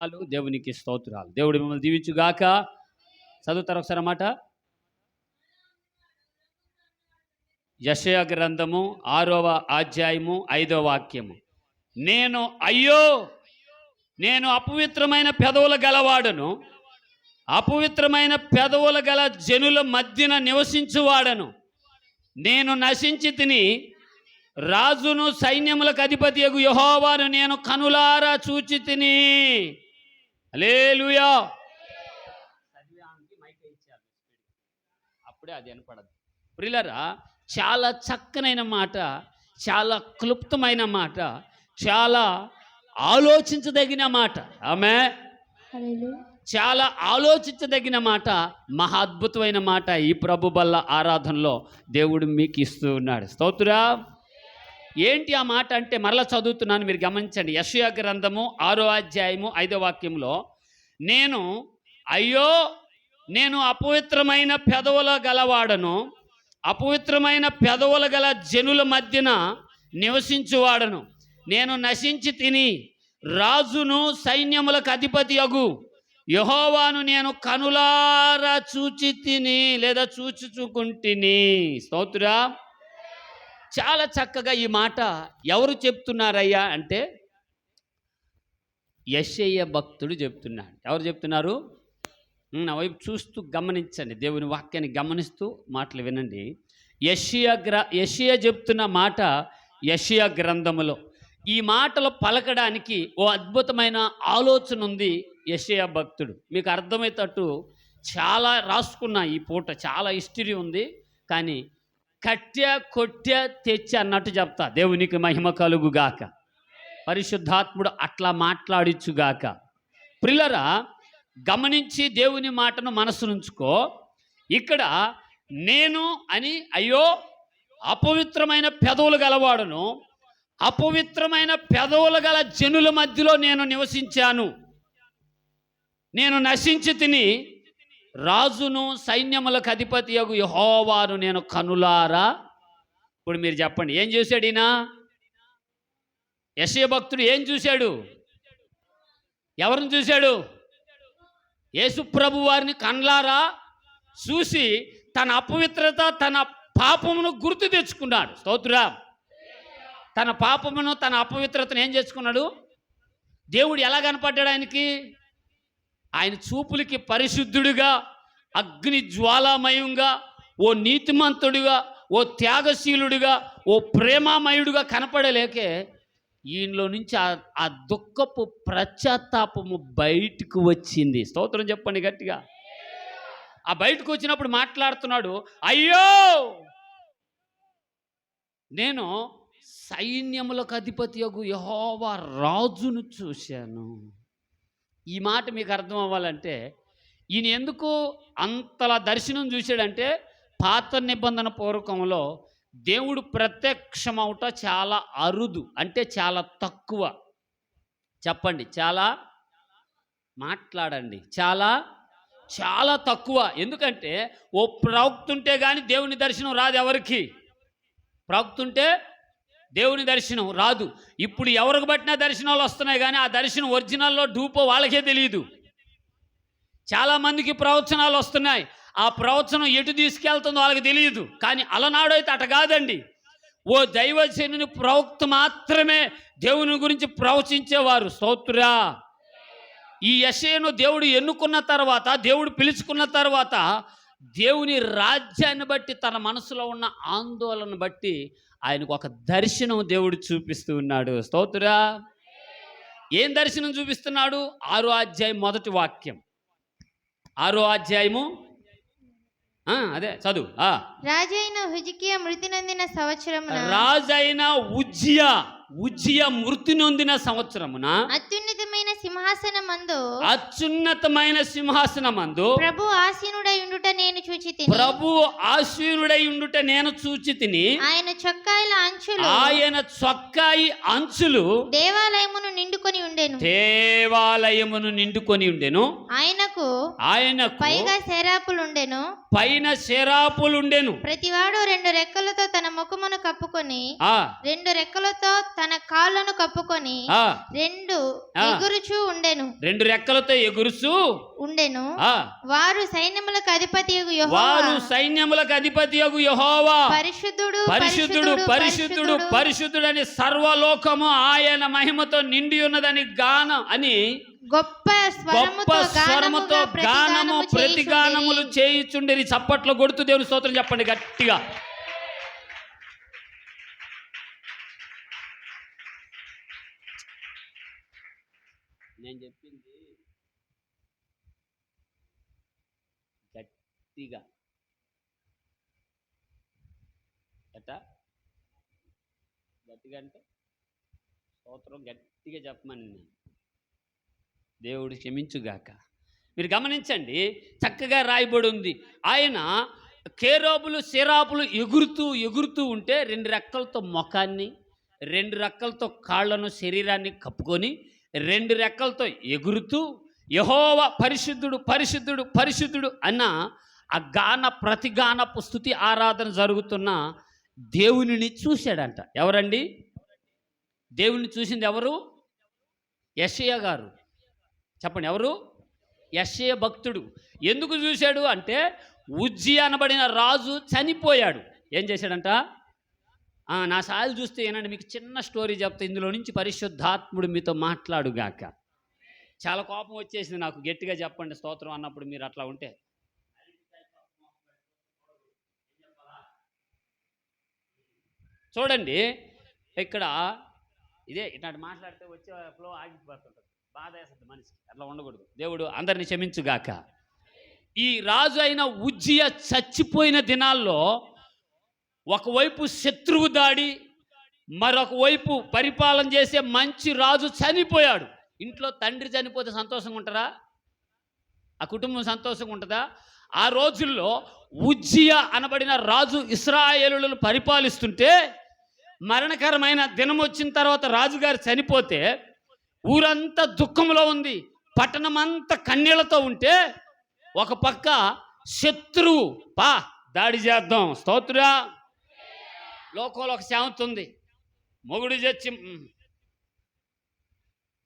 స్తోత్రాలు దేవునికి స్తోత్రాలు. దేవుడు మిమ్మల్ని దీవించుగాక. చదువుతారు ఒకసారి అన్నమాట యశయ గ్రంథము ఆరవ అధ్యాయము ఐదవ వాక్యము. నేను అయ్యో నేను అపవిత్రమైన పెదవుల గలవాడను. అపవిత్రమైన పెదవుల గల జనుల మధ్యన నివసించువాడను. నేను నశించి తిని రాజును సైన్యములకు అధిపతి యగు యహోవాను నేను కనులారా చూచి తిని అలేలుయా అప్పుడే అది వినపడదు. ప్రిలరా చాలా చక్కనైన మాట చాలా క్లుప్తమైన మాట చాలా ఆలోచించదగిన మాట. ఆమె చాలా ఆలోచించదగిన మాట మహా అద్భుతమైన మాట ఈ ప్రభు బల్ల ఆరాధనలో దేవుడు మీకు ఇస్తూ ఉన్నాడు. స్తోత్రా. ఏంటి ఆ మాట అంటే మరలా చదువుతున్నాను మీరు గమనించండి. యశయ గ్రంథము ఆరో అధ్యాయము ఐదో వాక్యంలో నేను అయ్యో నేను అపవిత్రమైన పెదవుల గలవాడను అపవిత్రమైన పెదవుల గల జనుల మధ్యన నివసించువాడను. నేను నశించి తిని రాజును సైన్యములకు అధిపతి అగు. యహోవాను నేను కనులారా చూచి తిని లేదా చూచుచుకుంటుని స్తోత్రా. చాలా చక్కగా ఈ మాట ఎవరు చెప్తున్నారయ్యా అంటే యశయ్య భక్తుడు చెప్తున్నాడు. ఎవరు చెప్తున్నారు? నా వైపు చూస్తూ గమనించండి. దేవుని వాక్యాన్ని గమనిస్తూ మాటలు వినండి. యషియా గ్ర యషియా చెప్తున్న మాట యషియా గ్రంథములో. ఈ మాటలు పలకడానికి ఓ అద్భుతమైన ఆలోచన ఉంది యషియా భక్తుడు. మీకు అర్థమయ్యేటట్టు చాలా రాసుకున్న ఈ పూట. చాలా హిస్టరీ ఉంది. కానీ కట్టె కొట్టె తెచ్చి అన్నట్టు చెప్తా. దేవునికి మహిమ కలుగుగాక. పరిశుద్ధాత్ముడు అట్లా మాట్లాడిచ్చుగాక. ప్రిలరా గమనించి దేవుని మాటను మనసునుంచుకో. ఇక్కడ నేను అని అయ్యో అపవిత్రమైన పెదవులు గలవాడును. అపవిత్రమైన పెదవులు గల జనుల మధ్యలో నేను నివసించాను. నేను నశించి తిని రాజును సైన్యములకు అధిపతి యగు యహోవాను నేను కనులారా. ఇప్పుడు మీరు చెప్పండి ఏం చూశాడు ఈయన? యశయ భక్తుడు ఏం చూశాడు? ఎవరిని చూశాడు? యేసుప్రభు వారిని కన్లారా. చూసి తన అపవిత్రత తన పాపమును గుర్తు తెచ్చుకున్నాడు. స్తోత్రా. తన పాపమును తన అపవిత్రతను ఏం చేసుకున్నాడు? దేవుడు ఎలా కనపడ్డాడు ఆయనకి? ఆయన చూపులకి పరిశుద్ధుడుగా అగ్ని జ్వాలామయంగా ఓ నీతిమంతుడిగా ఓ త్యాగశీలుడిగా ఓ ప్రేమామయుడిగా కనపడలేకే ఈయనలో నుంచి ఆ ఆ దుఃఖపు ప్రత్యాత్తాపము బయటకు వచ్చింది. స్తోత్రం చెప్పండి గట్టిగా. ఆ బయటకు వచ్చినప్పుడు మాట్లాడుతున్నాడు అయ్యో! నేను సైన్యములకు అధిపతి యగు యహోవా రాజును చూశాను. ఈ మాట మీకు అర్థం అవ్వాలంటే ఈయన ఎందుకు అంతలా దర్శనం చూశాడంటే పాత నిబంధన పూర్వకంలో దేవుడు ప్రత్యక్షమవుట చాలా అరుదు అంటే చాలా తక్కువ. చెప్పండి చాలా? మాట్లాడండి. చాలా? చాలా తక్కువ. ఎందుకంటే ఓ ప్రవక్తుంటే కానీ దేవుని దర్శనం రాదు ఎవరికి? ప్రవక్తుంటే దేవుని దర్శనం రాదు. ఇప్పుడు ఎవరికి పట్టిన దర్శనాలు వస్తున్నాయి కానీ ఆ దర్శనం ఒరిజినల్లో డూపో వాళ్ళకే తెలియదు చాలామందికి ప్రవచనాలు వస్తున్నాయి. ఆ ప్రవచనం ఎటు తీసుకెళ్తుందో వాళ్ళకి తెలియదు కానీ అలనాడైతే అట కాదండి. ఓ దైవజనుని ప్రవక్త మాత్రమే దేవుని గురించి ప్రవచించేవారు. స్తోత్రా ఈ యశయను దేవుడు ఎన్నుకున్న తర్వాత దేవుడు పిలుచుకున్న తర్వాత దేవుని రాజ్యాన్ని బట్టి తన మనసులో ఉన్న ఆందోళన బట్టి ఆయనకు ఒక దర్శనం దేవుడు చూపిస్తూ ఉన్నాడు. స్తోత్రా ఏం దర్శనం చూపిస్తున్నాడు? ఆరో అధ్యాయం మొదటి వాక్యం. ఆరో అధ్యాయము. ఆ, అదే చదువు. ఆ. రాజైన హుజికియా మృతి నొందిన సంవత్సరమున రాజైన ఉజ్జియా. ఉజ్జియ మృతి నొందిన సంవత్సరమున అత్యున్నతమైన సింహాసనమందు అత్యున్నతమైన సింహాసనమందు ప్రభు ఆసీనుడై ఉండుట నేను చూచి తిని ప్రభు ఆశీనుడై ఉండుట నేను చూచి తిని ఆయన చొక్కాయిల అంచులు ఆయన చొక్కాయి అంచులు దేవాలయమును నిండుకొని ఉండెను. దేవాలయమును నిండుకొని ఉండెను. ఆయనకు ఆయనకు పైగా శరాపులుండెను పైన శరాపులుండెను ప్రతివాడు రెండు రెక్కలతో తన ముఖమును కప్పుకొని ఆ రెండు రెక్కలతో తన కాళ్ళను కప్పుకొని రెండు. ఎగురుచూ ఉండెను. రెండు రెక్కలతో ఎగురుసు ఉండెను. వారు సైన్యములకు అధిపతి వారు సైన్యములకు అధిపతి యగు యహోవా. పరిశుద్ధుడు పరిశుద్ధుడు పరిశుద్ధుడు పరిశుద్ధుడు అని సర్వలోకము ఆయన మహిమతో నిండి ఉన్నదని గానం అని గొప్ప గొప్ప స్వరముతో గానము ప్రతిగానము ప్రతిగానములు. చేయుచుండేది చప్పట్లు కొడుతూ దేవుని స్తోత్రం చెప్పండి గట్టిగా. నేను చెప్పింది గట్టిగా. ఎట గట్టిగా అంటే స్తోత్రం గట్టిగా చెప్పమని నేను. దేవుడు క్షమించుగాక. మీరు గమనించండి చక్కగా రాయబడి ఉంది. ఆయన కేరోబులు సిరాపులు ఎగురుతూ ఎగురుతూ ఉంటే రెండు రెక్కలతో ముఖాన్ని రెండు రెక్కలతో కాళ్ళను శరీరాన్ని కప్పుకొని రెండు రెక్కలతో ఎగురుతూ యహోవ పరిశుద్ధుడు పరిశుద్ధుడు పరిశుద్ధుడు అన్న ఆ గాన ప్రతిగానపు స్థుతి ఆరాధన జరుగుతున్న దేవునిని చూశాడంట. ఎవరండి? దేవుని చూసింది ఎవరు? యశయ్య గారు. చెప్పండి ఎవరు? యశయ భక్తుడు. ఎందుకు చూశాడు అంటే ఉజ్జి అనబడిన రాజు చనిపోయాడు. ఏం చేశాడంట? నా సాయలు చూస్తే ఏనండి మీకు చిన్న స్టోరీ చెప్తే. ఇందులో నుంచి పరిశుద్ధాత్ముడు మీతో మాట్లాడుగాక. చాలా కోపం వచ్చేసింది నాకు. గట్టిగా చెప్పండి స్తోత్రం అన్నప్పుడు మీరు అట్లా ఉంటే. చూడండి ఇక్కడ ఇదే ఇట్లాంటి మాట్లాడితే వచ్చే ఫ్లో ఆగిపోతుంటుంది. బాధ వేస్తుంది మనిషికి. అట్లా ఉండకూడదు. దేవుడు అందరిని క్షమించుగాక. ఈ రాజు అయిన ఉజ్జియ చచ్చిపోయిన దినాల్లో ఒకవైపు శత్రువు దాడి మరొక వైపు పరిపాలన చేసే మంచి రాజు చనిపోయాడు. ఇంట్లో తండ్రి చనిపోతే సంతోషంగా ఉంటారా? ఆ కుటుంబం సంతోషంగా ఉంటుందా? ఆ రోజుల్లో ఉజ్జియ అనబడిన రాజు ఇస్రాయేలులను పరిపాలిస్తుంటే మరణకరమైన దినం వచ్చిన తర్వాత రాజుగారు చనిపోతే ఊరంతా దుఃఖంలో ఉంది. పట్టణమంతా కన్నీళ్ళతో ఉంటే ఒక పక్క శత్రువు పా దాడి చేద్దాం స్తోత్రురా లోకంలో ఒక శాంతి ఉంది. మొగుడు చచ్చి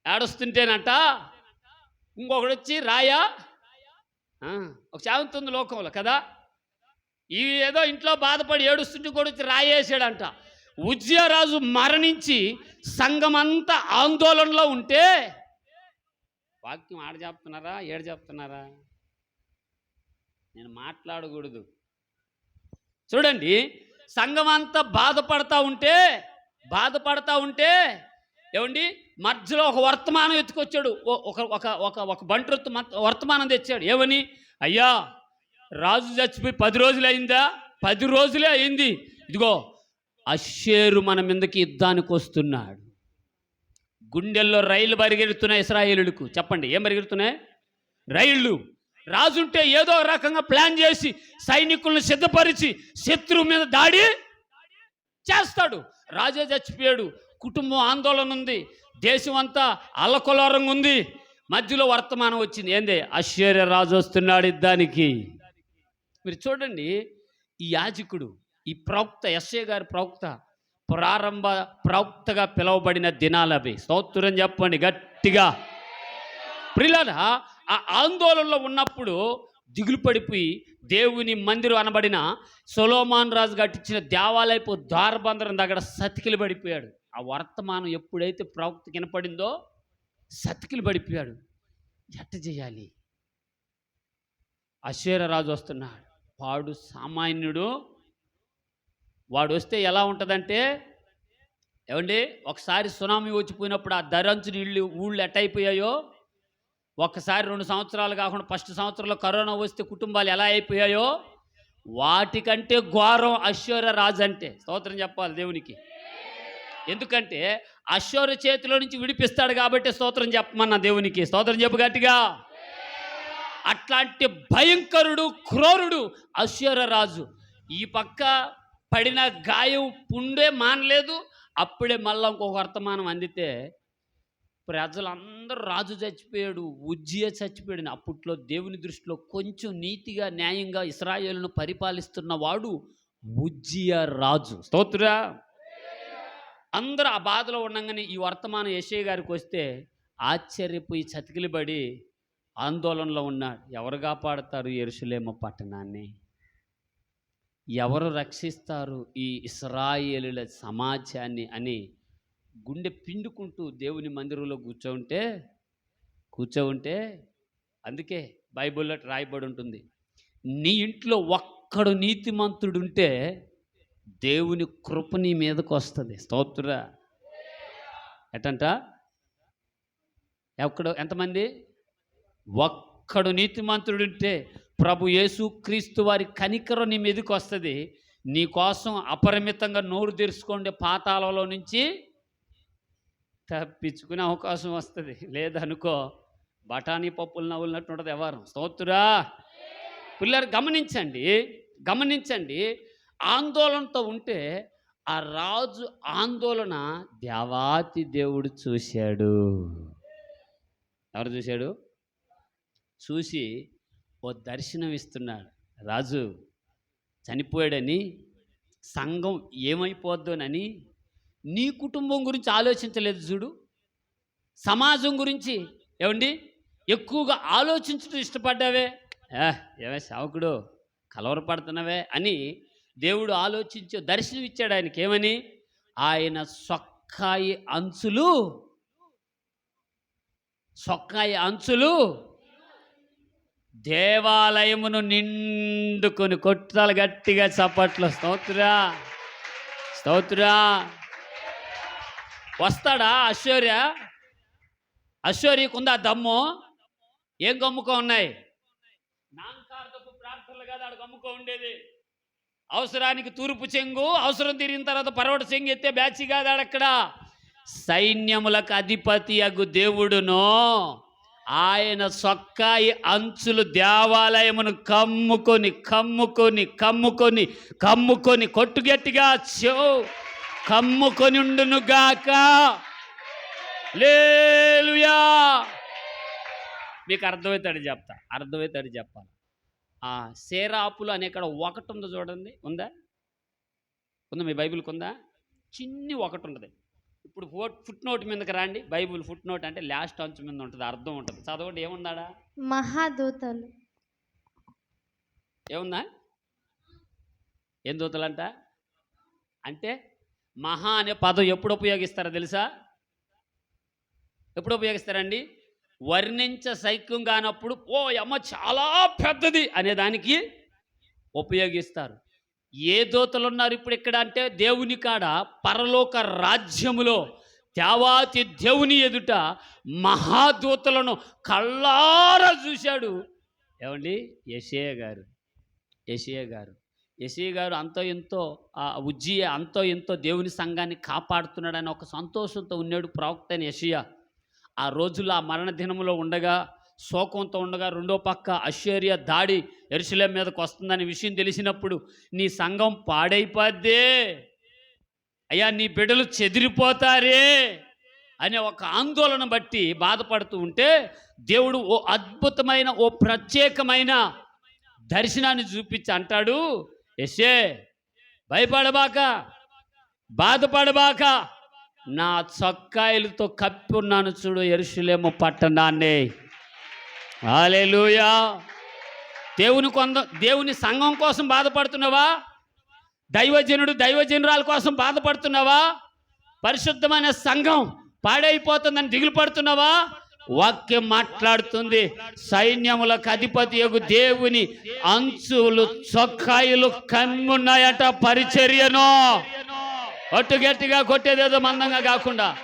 ఏడుస్తుంటేనంట ఇంకొకడు వచ్చి రాయా ఒక శాంతి ఉంది లోకంలో కదా? ఈ ఏదో ఇంట్లో బాధపడి ఏడుస్తుంటే కూడా వచ్చి రాయేసాడంట ఉజ్జయరాజు మరణించి సంఘమంతా ఆందోళనలో ఉంటే వాక్యం ఆడ చెప్తున్నారా ఏడు చెప్తున్నారా? నేను మాట్లాడకూడదు. చూడండి సంఘం అంతా బాధపడతా ఉంటే బాధపడతా ఉంటే ఏమండి మధ్యలో ఒక వర్తమానం ఎత్తుకొచ్చాడు. ఒక ఒక ఒక ఒక బంట్రొత్తు వర్తమానం తెచ్చాడు. ఏమని? అయ్యా రాజు చచ్చిపోయి పది రోజులు అయిందా? పది రోజులే అయింది. ఇదిగో అషేరు మన మీదకి యుద్ధానికి వస్తున్నాడు. గుండెల్లో రైళ్ళు పరిగెడుతున్నాయి ఇస్రాయేలులకు. చెప్పండి ఏం పరిగెడుతున్నాయి? రైళ్ళు రాజుంటే ఏదో రకంగా ప్లాన్ చేసి సైనికులను సిద్ధపరిచి శత్రువు మీద దాడి చేస్తాడు. రాజే చచ్చిపోయాడు. కుటుంబం ఆందోళన ఉంది. దేశం అంతా అల్లకొలారంగా ఉంది. మధ్యలో వర్తమానం వచ్చింది. ఏందే? ఆశ్చర్య రాజు వస్తున్నాడు దానికి మీరు చూడండి ఈ యాజకుడు ఈ ప్రవక్త ఎస్ఏ గారి ప్రవక్త ప్రారంభ ప్రవక్తగా పిలువబడిన దినాలు అవి స్తోత్రం చెప్పండి గట్టిగా. ప్రిలారా ఆ ఆందోళనలో ఉన్నప్పుడు దిగులు పడిపోయి దేవుని మందిరం అనబడిన సొలోమాన్ రాజు కట్టించిన దేవాలయపు ద్వారబంధరం దగ్గర సతికిలు పడిపోయాడు. ఆ వర్తమానం ఎప్పుడైతే ప్రవక్త వినపడిందో సతికిలు పడిపోయాడు. ఎట్ట చేయాలి? రాజు వస్తున్నాడు. వాడు సామాన్యుడు. వాడు వస్తే ఎలా ఉంటుందంటే ఏమండి? ఒకసారి సునామీ వచ్చిపోయినప్పుడు ఆ ధరంచు నీళ్ళు ఊళ్ళు ఎట్టయిపోయాయో? ఒక్కసారి రెండు సంవత్సరాలు కాకుండా ఫస్ట్ సంవత్సరంలో కరోనా వస్తే కుటుంబాలు ఎలా అయిపోయాయో వాటికంటే ఘోరం అశ్వర్య రాజు అంటే. స్తోత్రం చెప్పాలి దేవునికి. ఎందుకంటే అశ్వర్య చేతిలో నుంచి విడిపిస్తాడు కాబట్టి స్తోత్రం చెప్పమన్న దేవునికి. స్తోత్రం చెప్పు గట్టిగా. అట్లాంటి భయంకరుడు క్రోరుడు అశ్వర్య రాజు. ఈ పక్క పడిన గాయం పుండే మానలేదు అప్పుడే మళ్ళీ ఇంకొక వర్తమానం అందితే ప్రజలందరూ రాజు చచ్చిపోయాడు ఉజ్జియ చచ్చిపోయాడు అప్పట్లో దేవుని దృష్టిలో కొంచెం నీతిగా న్యాయంగా ఇస్రాయేలును పరిపాలిస్తున్న వాడు ఉజ్జియ రాజు. స్తోత్రురా అందరూ ఆ బాధలో ఉండగానే ఈ వర్తమానం యశయ్య గారికి వస్తే ఆశ్చర్యపోయి చతికిలిబడి ఆందోళనలో ఉన్నాడు ఎవరు కాపాడతారు ఎరుసలేమ పట్టణాన్ని? ఎవరు రక్షిస్తారు ఈ ఇస్రాయేలుల సమాజాన్ని అని గుండె పిండుకుంటూ దేవుని మందిరంలో కూర్చోంటే కూర్చోంటే అందుకే బైబిల్లో రాయబడి ఉంటుంది నీ ఇంట్లో ఒక్కడు నీతిమంతుడుంటే దేవుని కృప నీ మీదకు వస్తుంది. స్తోత్ర ఎటంట? ఎక్కడ ఎంతమంది? ఒక్కడు నీతిమంతుడుంటే ప్రభు యేసు క్రీస్తు వారి కనికరం నీ మీదకి వస్తుంది. నీ కోసం అపరిమితంగా నోరు తెరుచుకోండి పాతాలలో నుంచి. తప్పించుకునే అవకాశం వస్తుంది. లేదనుకో బఠానీ పప్పులు నవ్వులినట్టు ఉంటుంది ఎవరు స్తోత్రురా పిల్లలు గమనించండి గమనించండి ఆందోళనతో ఉంటే ఆ రాజు ఆందోళన దేవాతి దేవుడు చూశాడు. ఎవరు చూశాడు? చూసి ఓ దర్శనం ఇస్తున్నాడు. రాజు చనిపోయాడని సంఘం ఏమైపోద్దోనని నీ కుటుంబం గురించి ఆలోచించలేదు చూడు. సమాజం గురించి ఏమండి? ఎక్కువగా ఆలోచించడం ఇష్టపడ్డావే. ఏమే సావకుడు కలవరపడుతున్నావే అని దేవుడు ఆలోచించి దర్శనం ఇచ్చాడు ఆయనకి ఏమని ఆయన సొక్కాయి అంచులు సొక్కాయి అంచులు దేవాలయమును నిండుకొని కొట్టాలి గట్టిగా చప్పట్లు. స్తోత్రా స్తోత్రా. వస్తాడా ఐశ్వర్య? ఐశ్వర్యకు ఉందా దమ్ము? ఏం గమ్ముకో ఉన్నాయి? నాంకార్థపు ప్రార్థనలు కదా ఆడ గమ్ముకో ఉండేది. అవసరానికి తూర్పు చెంగు అవసరం తిరిగిన తర్వాత పరవట చెంగు ఎత్తే బ్యాచి కాదు ఆడక్కడ సైన్యములకు అధిపతి అగు దేవుడును. ఆయన సొక్కాయి అంచులు దేవాలయమును కమ్ముకొని కమ్ముకొని కమ్ముకొని కమ్ముకొని కొట్టుగట్టిగా చో. కమ్ముకొని ఉండును గాక. లేలుయా. మీకు అర్థమవుతాడు చెప్తా అర్థమవుతాడు చెప్పాలి. ఆ సేరాపులు అనే ఇక్కడ ఒకటి ఉందో చూడండి. ఉందా? ఉందా మీ బైబిల్కి ఉందా చిన్ని ఒకటి ఉంటుంది. ఇప్పుడు ఫోట్ ఫుట్ నోట్ మీదకి రాండి. బైబిల్ ఫుట్ నోట్ అంటే లాస్ట్ అంచు మీద ఉంటుంది అర్థం ఉంటుంది. చదవండి ఏముందాడా? మహాదూతలు. ఏముందా? ఏం దూతలంట? అంటే మహా అనే పదం ఎప్పుడు ఉపయోగిస్తారో తెలుసా? ఎప్పుడు ఉపయోగిస్తారండి? వర్ణించ సైక్యం కానప్పుడు ఓ అమ్మ చాలా పెద్దది అనే దానికి ఉపయోగిస్తారు. ఏ దూతలు ఉన్నారు ఇప్పుడు ఇక్కడ అంటే దేవుని కాడ పరలోక రాజ్యములో దేవాతి దేవుని ఎదుట మహాదూతలను కళ్ళారా చూశాడు. ఏమండి? యషయ గారు యషయ గారు. యషయ గారు అంతో ఎంతో ఆ ఉజ్జియ అంతో ఎంతో దేవుని సంఘాన్ని కాపాడుతున్నాడని ఒక సంతోషంతో ఉన్నాడు ప్రవక్త అని యషయ ఆ రోజుల్లో ఆ మరణ దినంలో ఉండగా శోకంతో ఉండగా రెండో పక్క అశ్వర్య దాడి ఎరుసలేం మీదకి వస్తుందనే విషయం తెలిసినప్పుడు నీ సంఘం పాడైపోద్దే. అయ్యా నీ బిడ్డలు చెదిరిపోతారే అనే ఒక ఆందోళన బట్టి బాధపడుతూ ఉంటే దేవుడు ఓ అద్భుతమైన ఓ ప్రత్యేకమైన దర్శనాన్ని చూపించి అంటాడు ఎస్ఏ భయపడబాక బాధపడబాక. నా చొక్కాయలతో కప్పి ఉన్నాను చూడు ఎరుషులేము పట్టణాన్ని. హాలేలుయా దేవుని కొంద దేవుని సంఘం కోసం బాధపడుతున్నావా? దైవజనుడు దైవజనురాల కోసం బాధపడుతున్నావా? పరిశుద్ధమైన సంఘం పాడైపోతుందని దిగులు పడుతున్నావా వాక్యం మాట్లాడుతుంది. సైన్యములకు అధిపతి యొక్క దేవుని అంచులు చొక్కాయిలు కమ్మున్నాయట పరిచర్యను. ఒట్టు గట్టిగా కొట్టేదేదో మందంగా కాకుండా.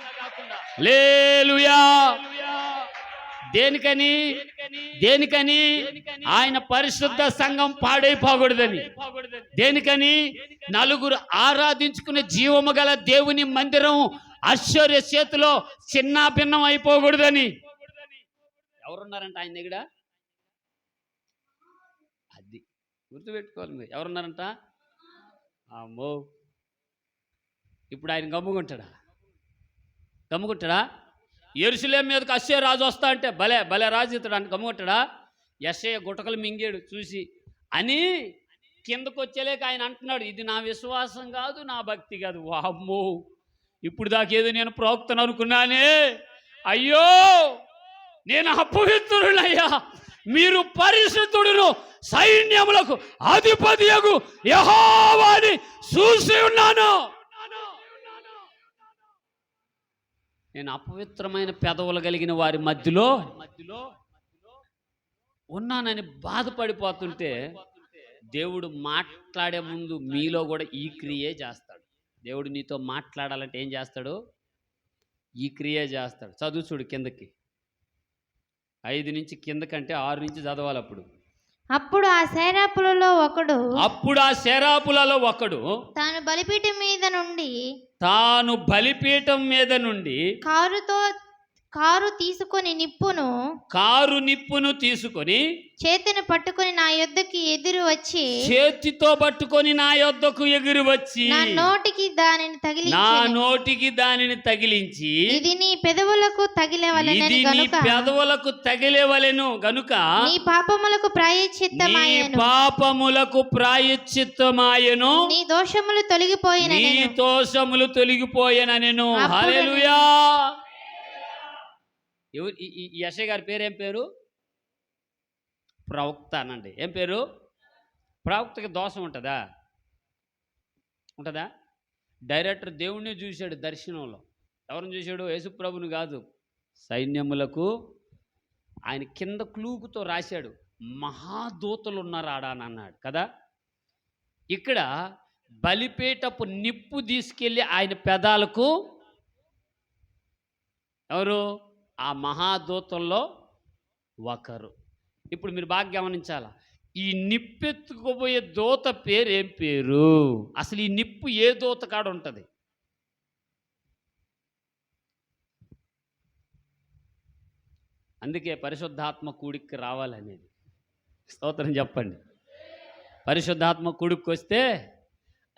లేలుయా దేనికని? దేనికని? ఆయన పరిశుద్ధ సంఘం పాడైపోకూడదని. దేనికని? నలుగురు ఆరాధించుకునే జీవము గల దేవుని మందిరం ఆశ్చర్య చేతిలో చిన్న భిన్నం అయిపోకూడదని. ఎవరున్నారంట ఆయన దగ్గర? అది గుర్తుపెట్టుకోవాలి మీరు. ఎవరున్నారంట? అమ్మో! ఇప్పుడు ఆయన గమ్ముకుంటాడా గమ్ముకుంటాడా ఎరుసలేం మీదకి అస్సే రాజు వస్తా అంటే భలే భలే రాజు ఇతడు. అని గమ్ముకుంటాడా ఎస్ఐ గుటకలు మింగాడు చూసి. అని కిందకు వచ్చేలేక ఆయన అంటున్నాడు ఇది నా విశ్వాసం కాదు నా భక్తి కాదు. వామ్మో! ఇప్పుడు దాకేదో నేను ప్రోక్తను అనుకున్నానే. అయ్యో! నేను అపవిత్రుడయ్యా మీరు పరిశుద్ధుడును సైన్యములకు అధిపతియగు యహోవాని చూసి ఉన్నాను. నేను అపవిత్రమైన పెదవులు కలిగిన వారి మధ్యలో మధ్యలో ఉన్నానని బాధపడిపోతుంటే దేవుడు మాట్లాడే ముందు మీలో కూడా ఈ క్రియే చేస్తాడు. దేవుడు నీతో మాట్లాడాలంటే ఏం చేస్తాడు? ఈ క్రియే చేస్తాడు. చదువు చూడు కిందకి. ఐదు నుంచి కిందకంటే ఆరు నుంచి చదవాలి అప్పుడు అప్పుడు ఆ శైరాపులలో ఒకడు అప్పుడు ఆ శరాపులలో ఒకడు తాను బలిపీఠం మీద నుండి తాను బలిపీఠం మీద నుండి కారుతో కారు తీసుకొని నిప్పును కారు నిప్పును తీసుకొని చేతిని పట్టుకొని నా యొద్దకి ఎదురు వచ్చి చేతితో పట్టుకొని నా యొద్దకు ఎగిరి వచ్చి నా నోటికి దానిని నా తగిలించెను నోటికి దానిని తగిలించి ఇది నీ పెదవులకు ఇది తగిలవలెనని నీ పెదవులకు తగిలేవలెను గనుక నీ పాపములకు నీ ప్రాయశ్చిత్తమాయను పాపములకు ప్రాయశ్చిత్తమాయను. నీ దోషములు నీ తొలగిపోయిన దోషములు తొలగిపోయానను అప్పుడు హల్లెలూయా. ఎవరు? ఈ- ఈ యశ గారి పేరు ఏం పేరు? ప్రవక్త అనండి. ఏం పేరు? ప్రవక్తకి దోషం ఉంటుందా? ఉంటుందా? డైరెక్టర్ దేవుణ్ణి చూశాడు దర్శనంలో. ఎవరిని చూశాడు? యేసుప్రభుని కాదు. సైన్యములకు ఆయన కింద క్లూకుతో రాశాడు. మహాదూతలు ఉన్నారు ఆడా అని అన్నాడు. కదా? ఇక్కడ బలిపేటపు నిప్పు తీసుకెళ్ళి ఆయన పెదాలకు ఎవరు? ఆ మహాదూతంలో ఒకరు. ఇప్పుడు మీరు బాగా గమనించాల? ఈ నిప్పెత్తుకుపోయే దూత పేరు ఏం పేరు? అసలు ఈ నిప్పు ఏ దూత కాడ ఉంటుంది? అందుకే పరిశుద్ధాత్మ కూడికి రావాలనేది. స్తోత్రం చెప్పండి. పరిశుద్ధాత్మ కూడికి వస్తే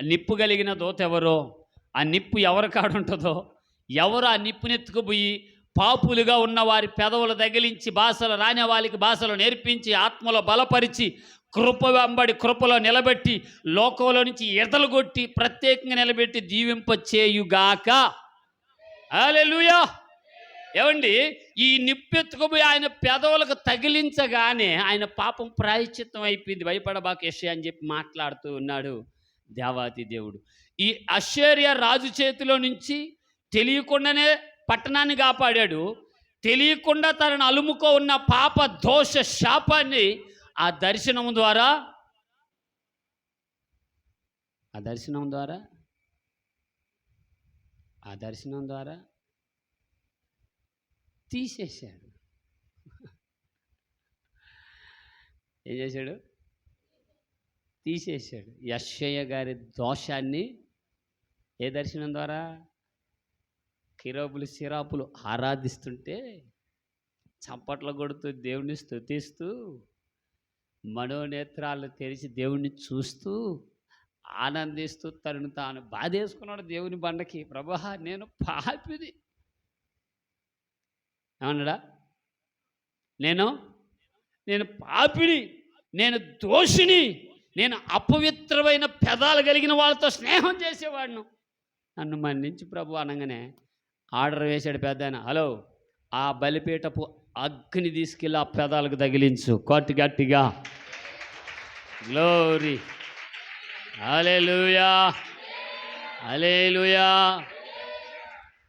నిప్పు కలిగిన దూత ఎవరో? ఆ నిప్పు ఎవరి కాడ ఉంటుందో? ఎవరు ఆ నిప్పునెత్తుకుపోయి పాపులుగా ఉన్న వారి పెదవులు తగిలించి భాషలు రాని వాళ్ళకి భాషలు నేర్పించి ఆత్మలో బలపరిచి కృప వెంబడి కృపలో నిలబెట్టి లోకంలో నుంచి ఎదలు కొట్టి ప్రత్యేకంగా నిలబెట్టి దీవింపచేయుగాక. చేయుగాక ఏమండి? ఈ నిప్పెత్తుకుపోయి ఆయన పెదవులకు తగిలించగానే ఆయన పాపం ప్రాయశ్చిత్తం అయిపోయింది. భయపడబాక యశ్య అని చెప్పి మాట్లాడుతూ ఉన్నాడు దేవాతి దేవుడు. ఈ అశ్చర్య రాజు చేతిలో నుంచి తెలియకుండానే పట్టణాన్ని కాపాడాడు. తెలియకుండా తనను అలుముకో ఉన్న పాప దోష శాపాన్ని ఆ దర్శనం ద్వారా ఆ దర్శనం ద్వారా ఆ దర్శనం ద్వారా తీసేశాడు. ఏం చేశాడు? తీసేశాడు. యశయ్య గారి దోషాన్ని ఏ దర్శనం ద్వారా? కిరోబులు సిరాపులు ఆరాధిస్తుంటే చంపట్లు కొడుతూ దేవుణ్ణి స్తుతిస్తూ మనోనేత్రాలు తెరిచి దేవుణ్ణి చూస్తూ ఆనందిస్తూ తనను తాను బాధేసుకున్నాడు దేవుని బండకి. ప్రభా నేను పాపిది ఏమన్నాడా? నేను నేను పాపిని నేను దోషిని నేను అపవిత్రమైన పెదాలు కలిగిన వాళ్ళతో స్నేహం చేసేవాడిను. నన్ను మన్నించి ప్రభు అనగానే ఆర్డర్ వేశాడు పెద్ద ఆయన హలో ఆ బలిపీటపు అగ్ని తీసుకెళ్ళి ఆ పెదాలకు తగిలించు. కొట్టి గట్టిగా. గ్లోరీ. అలేలుయా అలేలుయా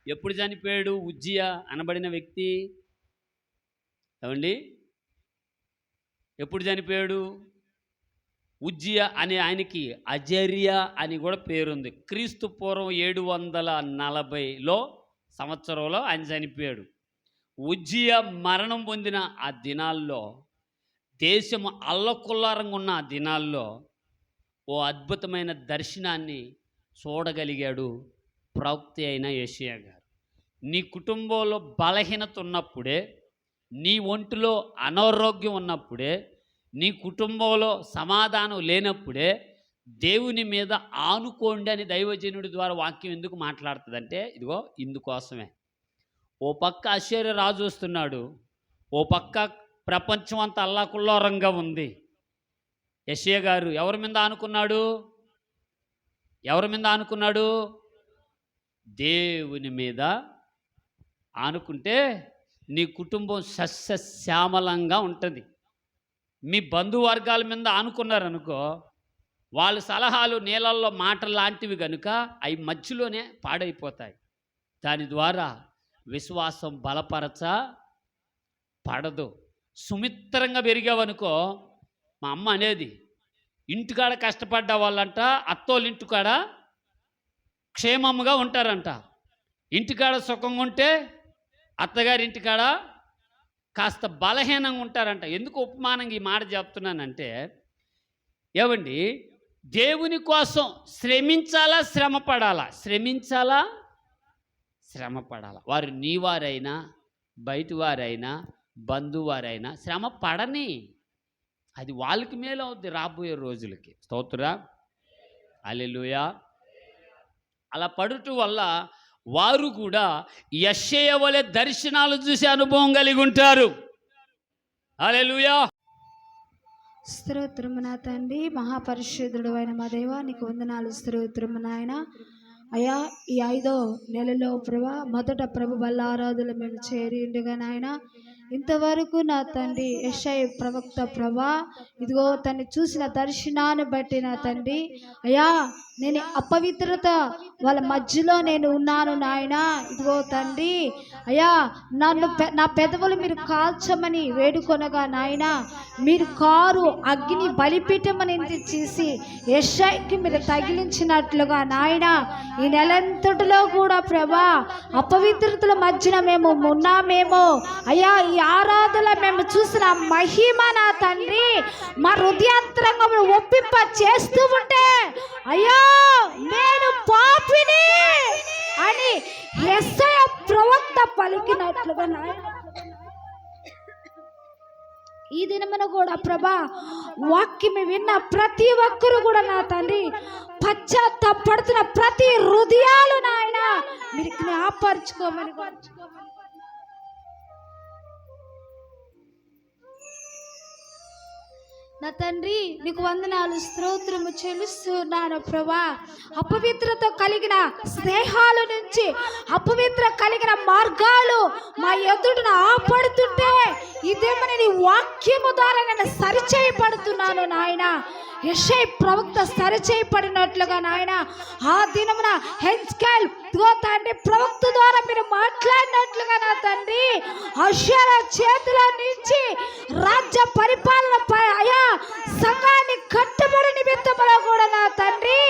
ఎప్పుడు చనిపోయాడు? ఉజ్జియా అనబడిన వ్యక్తి. ఏమండి? ఎప్పుడు చనిపోయాడు? ఉజ్జియా అనే ఆయనకి అజర్య అని కూడా పేరుంది. క్రీస్తు పూర్వం ఏడు వందల నలభైలో సంవత్సరంలో ఆయన చనిపోయాడు. ఉజ్జియా మరణం పొందిన ఆ దినాల్లో దేశం అల్లకుల్లారంగా ఉన్న ఆ దినాల్లో ఓ అద్భుతమైన దర్శనాన్ని చూడగలిగాడు ప్రవక్తి అయిన ఏషియా గారు. నీ కుటుంబంలో బలహీనత ఉన్నప్పుడే నీ ఒంటిలో అనారోగ్యం ఉన్నప్పుడే నీ కుటుంబంలో సమాధానం లేనప్పుడే దేవుని మీద ఆనుకోండి అని దైవజనుడి ద్వారా వాక్యం ఎందుకు మాట్లాడుతుందంటే ఇదిగో ఇందుకోసమే. ఓ పక్క ఆశ్చర్య రాజు వస్తున్నాడు. ఓ పక్క ప్రపంచం అంతా అల్లాకుల్లోరంగా ఉంది. యశ్య గారు ఎవరి మీద ఆనుకున్నాడు? ఎవరి మీద ఆనుకున్నాడు? దేవుని మీద ఆనుకుంటే నీ కుటుంబం సస్యశ్యామలంగా ఉంటుంది. మీ బంధువర్గాల మీద ఆనుకున్నారనుకో వాళ్ళ సలహాలు నీళ్ళల్లో మాట లాంటివి కనుక అవి మధ్యలోనే పాడైపోతాయి. దాని ద్వారా విశ్వాసం బలపరచ పడదు. సుమిత్రంగా పెరిగావనుకో మా అమ్మ అనేది ఇంటికాడ కష్టపడ్డ వాళ్ళంట అత్తోళ్ళ ఇంటికాడ క్షేమముగా ఉంటారంట. ఇంటికాడ సుఖంగా ఉంటే అత్తగారి ఇంటికాడ కాస్త బలహీనంగా ఉంటారంట. ఎందుకు ఉపమానంగా ఈ మాట చెప్తున్నానంటే ఏమండి దేవుని కోసం శ్రమించాలా శ్రమ పడాలా శ్రమించాలా? శ్రమ పడాలా వారు నీవారైనా బయటి వారైనా బంధువారైనా శ్రమ పడని అది వాళ్ళకి మేలు అవుద్ది రాబోయే రోజులకి. స్తోత్రా. అలెలుయా అలా పడుట వల్ల వారు కూడా యశయ్య వలె దర్శనాలు చూసే అనుభవం కలిగి ఉంటారు. అలెలుయా స్తోత్రము నా తండ్రి. మహాపరిశుద్ధుడు అయిన మా దేవ నీకు వందనాలు స్తోత్రము నాయన. అయ్యా ఈ ఐదో నెలలో ప్రభా మొదట ప్రభు బల్ల ఆరాధనలు మేము చేరి ఉండగా నాయన. ఇంతవరకు నా తండ్రి ఎస్ఐ ప్రవక్త ప్రభా ఇదిగో తను చూసిన దర్శనాన్ని బట్టి నా తండ్రి. అయ్యా నేను అపవిత్రత వాళ్ళ మధ్యలో నేను ఉన్నాను నాయన ఇదిగో తండ్రి. అయ్యా నన్ను పె- నా పెదవులు మీరు కాల్చమని వేడుకొనగా నాయన మీరు కారు అగ్ని బలిపీఠమని చేసి యశాయికి మీరు తగిలించినట్లుగా నాయన ఈ నెలంతటిలో కూడా ప్రభా అపవిత్రతల మధ్యన మేము ఉన్నామేమో. అయ్యా ఈ ఆరాధన మేము చూసిన మహిమ నా తండ్రి. మా హృదయాంతరంగం ఒప్పింప చేస్తూ ఉంటే అయ్యా నేను పాపిని అని ఎస్ఐ ప్రవక్త పలికినట్లుగా ఈ దినమున కూడా ప్రభా వాక్యం విన్న ప్రతి ఒక్కరు కూడా నా తండ్రి పశ్చాత్తపడుతున్న ప్రతి హృదయాలు నాయన మీరు జ్ఞాపరచుకోమని నా తండ్రి నీకు వందనాలు స్తోత్రము చెల్లిస్తున్నాను ప్రభా. అపవిత్రత కలిగిన స్నేహాల నుంచి అపవిత్ర కలిగిన మార్గాలు మా ఎదుటిన ఆపడుతుంటే ఇదేమని నీ వాక్యము ద్వారా నేను సరిచేయబడుతున్నాను నాయన. యషై ప్రవక్త సరిచేయబడినట్లుగా నాయన ఆ దినమున హెన్స్కెల్ తండ్రి ప్రవక్త ద్వారా మీరు మాట్లాడినట్లుగా నా తండ్రి. అషర చేతుల నుంచి రాజ్య పరిపాలన అయా సంఘాన్ని కట్టుబడి నిమిత్తములో కూడా నా తండ్రి.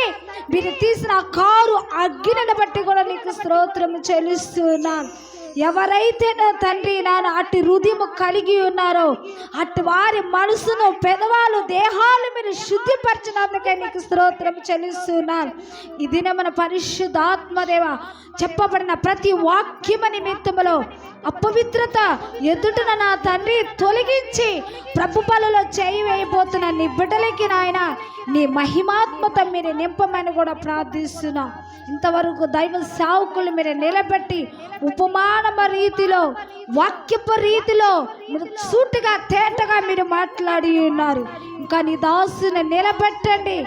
మీరు తీసిన కారు అగ్గిన బట్టి కూడా నీకు స్తోత్రం చెల్లిస్తున్నాను. ఎవరైతే నా తండ్రి నాన్న అట్టి హృదయము కలిగి ఉన్నారో అటు వారి మనసును పెదవాళ్ళు దేహాలు మీరు శుద్ధిపరిచినందుకే నీకు స్తోత్రం చెల్లిస్తున్నాను. ఇది మన పరిశుద్ధాత్మదేవ చెప్పబడిన ప్రతి వాక్యమ నిమిత్తములో అపవిత్రత ఎదుటన నా తండ్రి తొలగించి ప్రభు పనులో చేయి వేయబోతున్న నీ బిడ్డలకి నాయన నీ మహిమాత్మత మీరు నింపమని కూడా ప్రార్థిస్తున్నా. ఇంతవరకు దైవ సావుకులు మీరు నిలబెట్టి ఉపమానమ రీతిలో వాక్యపు రీతిలో సూటిగా తేటగా మీరు మాట్లాడి ఉన్నారు. ఇంకా నీ దాసుని నిలబెట్టండి.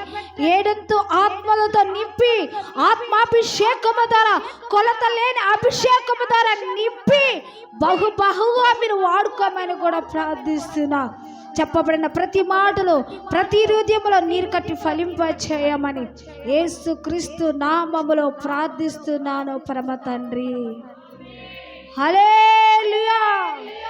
ఏడంతో ఆత్మలతో నింపి ఆత్మాభిషేకము ధర కొలత లేని అభిషేకము ధర నింపి బహు బహుగా మీరు వాడుకోమని కూడా ప్రార్థిస్తున్నా. చెప్పబడిన ప్రతి మాటలు ప్రతి హృదయంలో నీరు కట్టి ఫలింప చేయమని ఏసు క్రీస్తు నామములో ప్రార్థిస్తున్నాను పరమ తండ్రి. Hallelujah!